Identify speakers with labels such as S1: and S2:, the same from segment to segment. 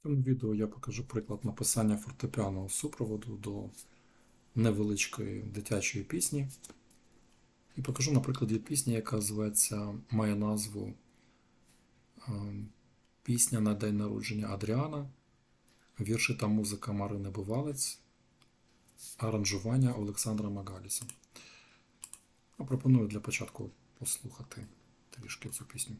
S1: В цьому відео я покажу приклад написання фортепіаного супроводу до невеличкої дитячої пісні. І покажу на прикладі пісні, яка зветься, має назву е, Пісня на день народження Адріана, вірші та музика Марини Бувалець, аранжування Олександра Магаліса. Пропоную для початку послухати трішки цю пісню.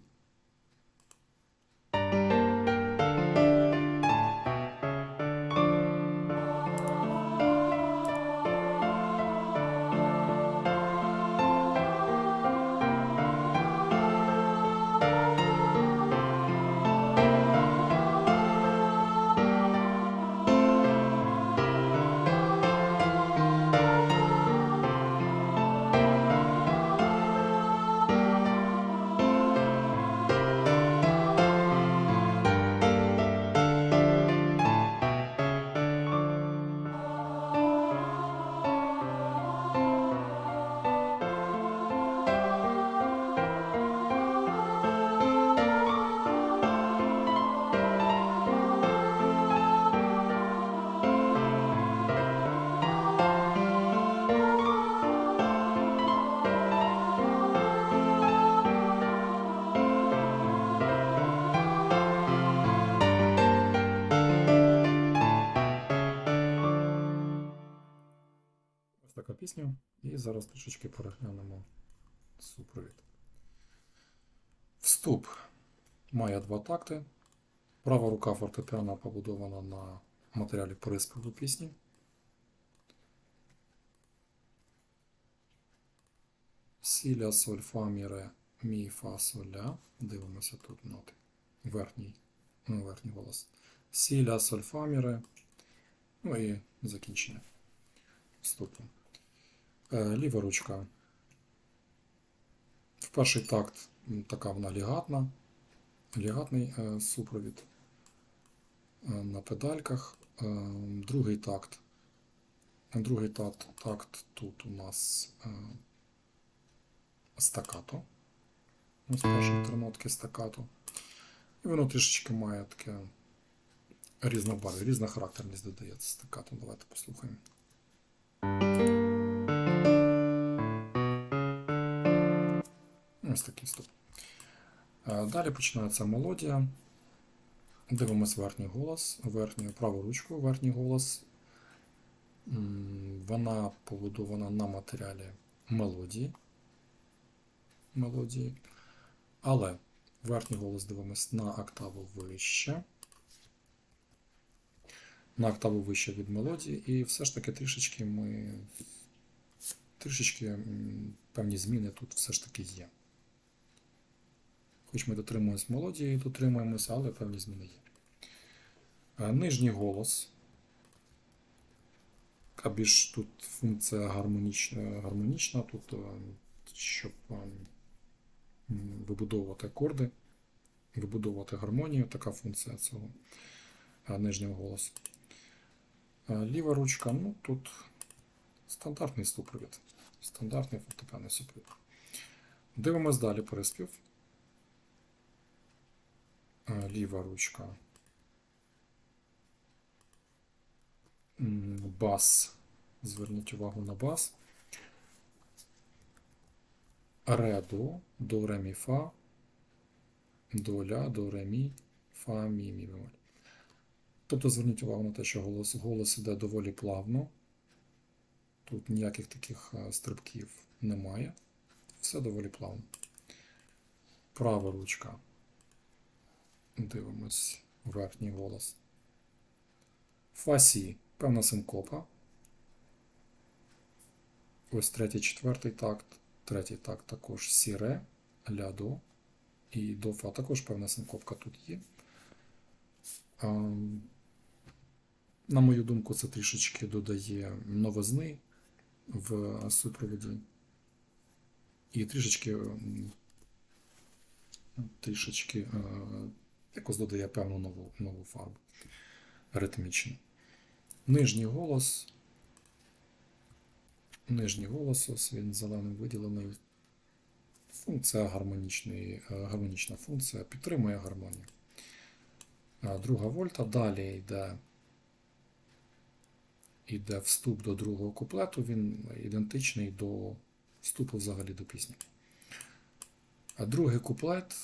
S1: Пісня. І зараз трішечки переглянемо супровід. Вступ має два такти. Права рука фортепіано побудована на матеріалі приспіву пісні. Сі, ля, соль, фа, мі, ре, мі, фа, соль, ля. Дивимося тут ноти. Верхній, ну, верхній голос. Сі, ля, соль, фа, мі, ре. Ну і закінчення вступу. Е, Ліва ручка. В перший такт така вона лігатна, лігатний е, супровід е, на педальках. Другий такт. Другий такт, такт тут у нас стакато. Ось перші три нотки стакато. І воно трішечки має таке різнобарв'я, різна характерність додається стакато. Давайте послухаємо. Ось такий стоп. Е, Далі починається мелодія. Дивимось верхній голос, верхню праву ручку, верхній голос. Вона побудована на матеріалі мелодії. мелодії. Але верхній голос дивимось на октаву вище. На октаву вище від мелодії, і все ж таки трішечки ми трішечки певні зміни тут все ж таки є. Хоч ми дотримуємось мелодії, дотримуємося, але певні зміни є. Е, Нижній голос. А більш тут функція гармонічна, гармонічна тут, е, щоб е, вибудовувати акорди, вибудовувати гармонію, така функція цього нижнього голосу. Ліва ручка, ну тут стандартний супровід. Стандартний фортепіанний супровід. Дивимось далі переспів. Ліва ручка. Бас. Зверніть увагу на бас. Ре, до, до, ре, мі, фа, до, ля, до, ре, мі, фа, мі, мі, бемоль. Тобто зверніть увагу на те, що голос, голос іде доволі плавно. Тут ніяких таких е, стрибків немає. Все доволі плавно. Права ручка. Дивимось верхній голос. Фасі, певна синкопа. Ось третій, четвертий такт. Третій такт також сіре, ля до. І до фа також певна синкопка тут є. Ем, На мою думку, це трішечки додає новизни в супровіді. І трішечки, трішечки е, якось додає певну нову, нову фарбу ритмічну. Нижній голос. Нижній голос, ось він зеленим виділений. Функція гармонічної, е, гармонічна функція підтримує гармонію. е, друга вольта. Далі йде, йде вступ до другого куплету, він ідентичний до вступу взагалі до пісні. А другий куплет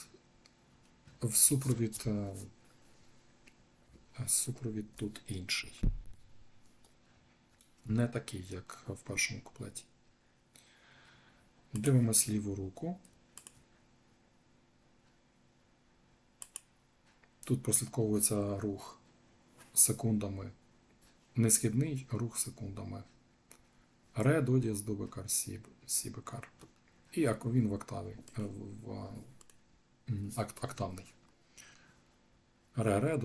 S1: в супровід, е, супровід тут інший. Не такий, як в першому куплеті. Дивимось ліву руку. Тут прослідковується рух секундами. Несхідний рух секундами. Ре, до дієс, до бекар, сі, сі бекар. І як він в октаві. е, В, октавний. Ре, ре,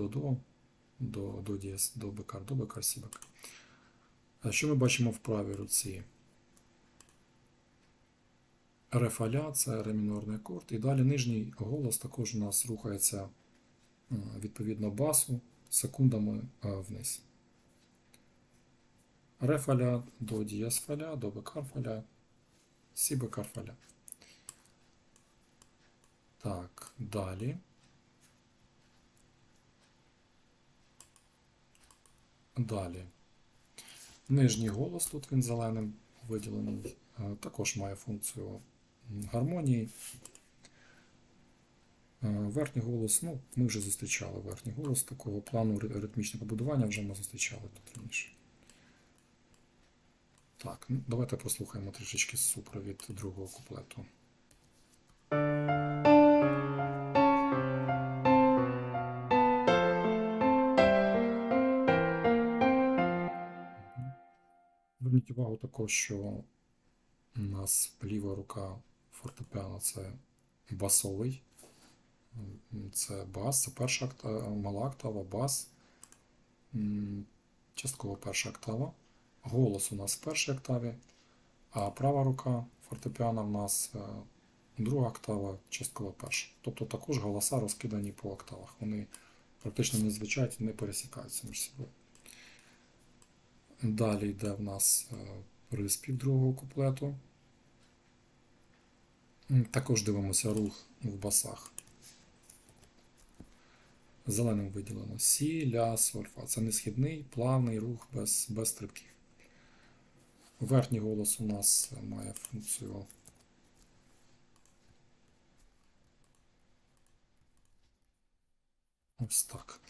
S1: до, дієс, до бекар, до бекар, сі бекар. А що ми бачимо в правій руці? Ре фаля це ре мінорний акорд. І далі нижній голос також у нас рухається е, відповідно басу секундами е, вниз. Ре фаля до дієс фаля, до бекар фаля, сі бекар фаля. Так, далі. Далі. Нижній голос, тут він зеленим виділений, е, також має функцію гармонії. Е, Верхній голос, ну, ми вже зустрічали верхній голос такого плану ри- ритмічного будування, вже ми зустрічали тут раніше. Так, ну, давайте послухаємо трішечки супровід другого куплету. Зверніть увагу також, що у нас ліва рука фортепіано це басовий. Це бас, це перша октава, мала октава, бас, частково перша октава. Голос у нас в першій октаві, а права рука фортепіано в нас е, друга октава, частково перша. Тобто також голоса розкидані по октавах. Вони практично не звучать і не пересікаються між собою. Далі йде в нас е, приспів другого куплету. Також дивимося рух в басах. Зеленим виділено Сі, Ля, Соль, Фа. Це несхідний, плавний рух без, без стрибків. Верхній голос у нас має функцію ось так.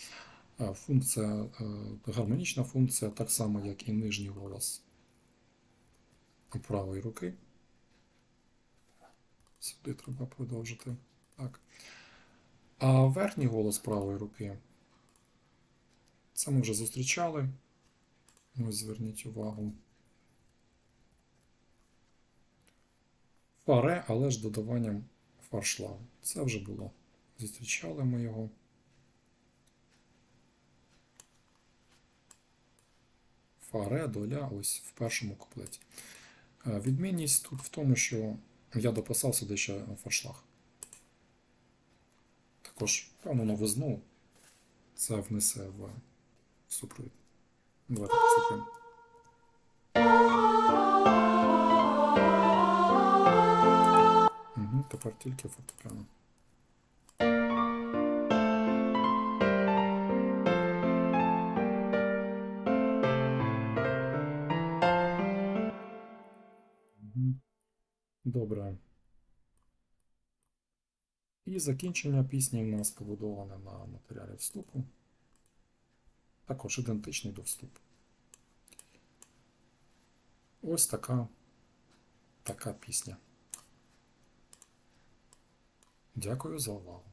S1: Функція, е, гармонічна функція, так само, як і нижній голос правої руки. Сюди треба продовжити. Так. А верхній голос правої руки. Це ми вже зустрічали. Ось зверніть увагу. Фаре, але ж додаванням фаршлаву. Це вже було. Зустрічали ми його. Фаре, доля, ось в першому куплеті. Е, Відмінність тут в тому, що я дописав сюди ще фаршлаг. Також певну новизну це внесе в супровід. Давайте послухаємо. Угу, тепер тільки фортепіано. І закінчення пісні в нас побудоване на матеріалі вступу. Також ідентичний до вступу. Ось така, така пісня. Дякую за увагу.